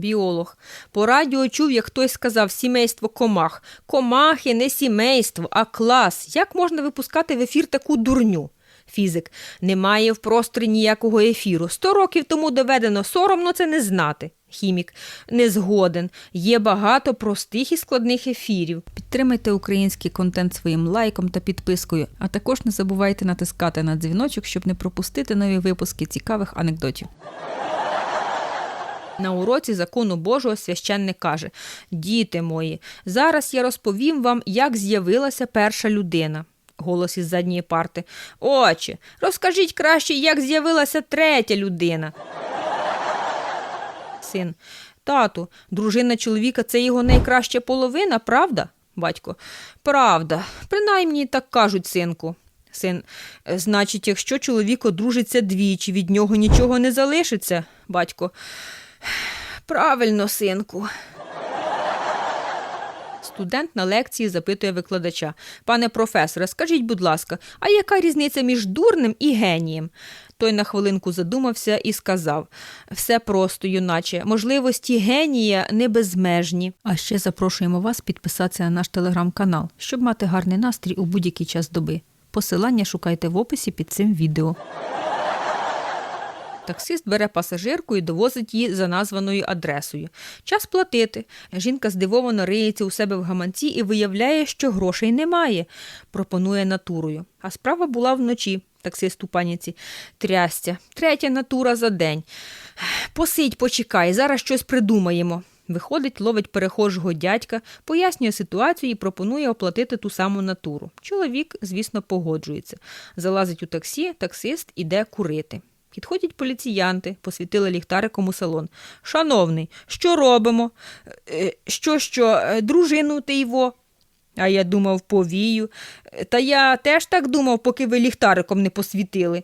Біолог. По радіо чув, як хтось сказав сімейство комах. Комахи не сімейство, а клас. Як можна випускати в ефір таку дурню? Фізик. Немає в просторі ніякого ефіру. Сто років тому доведено соромно це не знати. Хімік. Не згоден. Є багато простих і складних ефірів. Підтримайте український контент своїм лайком та підпискою, а також не забувайте натискати на дзвіночок, щоб не пропустити нові випуски цікавих анекдотів. На уроці закону Божого священник каже: Діти мої, зараз я розповім вам, як з'явилася перша людина. Голос із задньої парти. Отче, розкажіть краще, як з'явилася третя людина. Син. Тату, дружина чоловіка це його найкраща половина, правда? Батько. Правда. Принаймні так кажуть, синку. Син. «Е, Значить, якщо чоловік одружиться двічі, від нього нічого не залишиться. Батько. Правильно, синку. Студент на лекції запитує викладача. Пане професоре, скажіть, будь ласка, а яка різниця між дурним і генієм? Той на хвилинку задумався і сказав: все просто, юначе, можливості генія не безмежні. А ще запрошуємо вас підписатися на наш телеграм-канал, щоб мати гарний настрій у будь-який час доби. Посилання шукайте в описі під цим відео. Таксист бере пасажирку і довозить її за названою адресою. Час платити. Жінка здивовано риється у себе в гаманці і виявляє, що грошей немає. Пропонує натурою. А справа була вночі. Таксист у паніці. Трястя. Третя натура за день. Посидь, почекай, зараз щось придумаємо. Виходить, ловить перехожого дядька, пояснює ситуацію і пропонує оплатити ту саму натуру. Чоловік, звісно, погоджується. Залазить у таксі, таксист іде курити. Підходять поліціянти, посвітили ліхтариком у салон. Шановний, що робимо? «Е, Що, що, е, дружину ти його? А я думав, повію. «Е, Та я теж так думав, поки ви ліхтариком не посвітили.